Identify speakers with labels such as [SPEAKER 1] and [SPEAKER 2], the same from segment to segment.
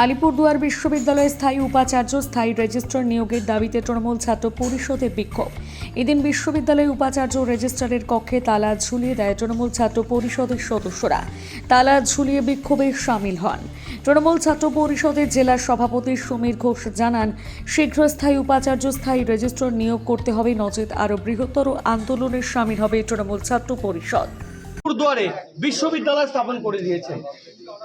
[SPEAKER 1] আলিপুরদুয়ার বিশ্ববিদ্যালয়ে স্থায়ী উপাচার্য, স্থায়ী রেজিস্ট্রার নিয়োগের দাবিতে তৃণমূল ছাত্র পরিষদের বিক্ষোভ। এদিন বিশ্ববিদ্যালয়ে উপাচার্য রেজিস্ট্রারের কক্ষে তালা ঝুলিয়ে দেয় তৃণমূল ছাত্র পরিষদের সদস্যরা। তালা ঝুলিয়ে বিক্ষোভে সামিল হন। তৃণমূল ছাত্র পরিষদের জেলার সভাপতি সমীর ঘোষ জানান শীঘ্র স্থায়ী উপাচার্য, স্থায়ী রেজিস্ট্রার নিয়োগ করতে হবে, নচেত আরও বৃহত্তর আন্দোলনে সামিল হবে তৃণমূল ছাত্র পরিষদ।
[SPEAKER 2] আলিপুরদুয়ারে বিশ্ববিদ্যালয় স্থাপন করে দিয়েছেন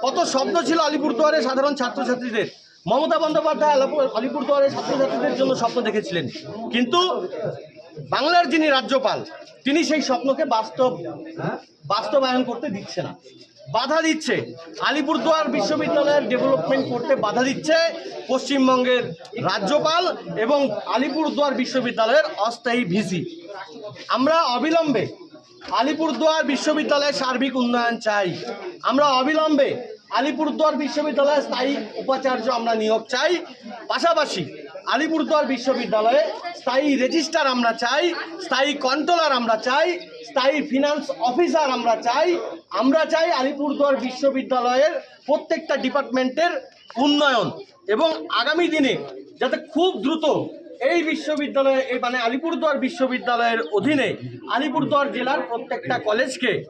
[SPEAKER 2] কত শব্দ ছিল আলিপুরদুয়ারে সাধারণ ছাত্রছাত্রীদের। মমতা বন্দ্যোপাধ্যায় আলিপুর- আলিপুরদুয়ারের ছাত্রছাত্রীদের জন্য স্বপ্ন দেখেছিলেন। কিন্তু বাংলার যিনি রাজ্যপাল, তিনি সেই স্বপ্নকে বাস্তব বাস্তবায়ন করতে দিচ্ছে না। বাধা দিচ্ছে। আলিপুরদুয়ার বিশ্ববিদ্যালয়ের ডেভেলপমেন্ট করতে বাধা দিচ্ছে পশ্চিমবঙ্গের রাজ্যপাল এবং আলিপুরদুয়ার বিশ্ববিদ্যালয়ের অস্থায়ী ভিসি। আমরা অবিলম্বে আলিপুরদুয়ার বিশ্ববিদ্যালয়ের সার্বিক উন্নয়ন চাই। আমরা অবিলম্বে আলিপুরদুয়ার বিশ্ববিদ্যালয়ের স্থায়ী উপাচার্য আমরা নিয়োগ চাই। পাশাপাশি আলিপুরদুয়ার বিশ্ববিদ্যালয়ে স্থায়ী রেজিস্ট্রার আমরা চাই, স্থায়ী কন্ট্রোলার আমরা চাই, স্থায়ী ফিনান্স অফিসার আমরা চাই। আমরা চাই আলিপুরদুয়ার বিশ্ববিদ্যালয়ের প্রত্যেকটা ডিপার্টমেন্টের উন্নয়ন এবং আগামী দিনে যাতে খুব দ্রুত এই বিশ্ববিদ্যালয়ে মানে আলিপুরদুয়ার বিশ্ববিদ্যালয়ের অধীনে আলিপুরদুয়ার জেলার প্রত্যেকটা কলেজকে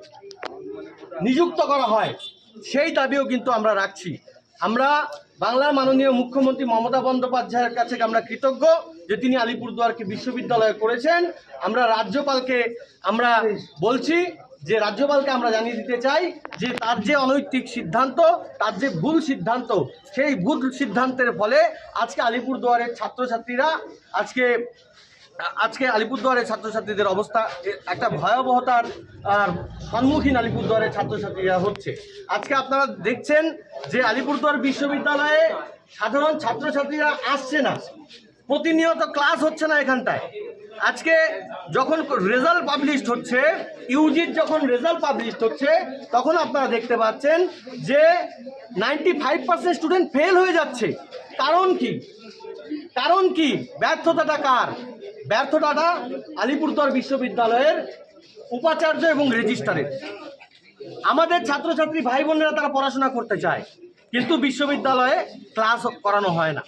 [SPEAKER 2] নিযুক্ত করা হয়। সেই দাবিও কিন্তু আমরা রাখছি। আমরা বাংলার মাননীয় মুখ্যমন্ত্রী মমতা বন্দ্যোপাধ্যায়ের কাছে আমরা কৃতজ্ঞ যে তিনি আলিপুরদুয়ারকে বিশ্ববিদ্যালয় করেছেন। আমরা রাজ্যপালকে আমরা বলছি যে রাজ্যপালকে আমরা জানিয়ে দিতে চাই, যে তার যে অনৈতিক সিদ্ধান্ত, তার যে ভুল সিদ্ধান্ত, সেই ভুল সিদ্ধান্তের ফলে আজকে আলিপুরদুয়ারের ছাত্রছাত্রীরা, আজকে আজকে আলিপুরদুয়ারের ছাত্রছাত্রীদের অবস্থা একটা ভয়াবহতার সম্মুখীন আলিপুরদুয়ারের ছাত্রছাত্রীরা হচ্ছে। আজকে আপনারা দেখছেন যে আলিপুরদুয়ার বিশ্ববিদ্যালয়ে সাধারণ ছাত্রছাত্রীরা আসছে না। প্রতিনিয়ত ক্লাস হচ্ছে না এখানটায়। আজকে যখন রেজাল্ট পাবলিশড হচ্ছে, ইউজির যখন রেজাল্ট পাবলিশড হচ্ছে, তখন আপনারা দেখতে পাচ্ছেন যে ninety five percent student fail হয়ে যাচ্ছে। কারণ কি? কারণ কি? ব্যর্থতাটা কার? ব্যর্থতাটা আলিপুরদুয়ার বিশ্ববিদ্যালয়ের উপাচার্য এবং রেজিস্ট্রারের আমাদের ছাত্রছাত্রী ভাই বোনেরা তারা পড়াশোনা করতে চায়, কিন্তু বিশ্ববিদ্যালয়ে ক্লাস করানো হয় না।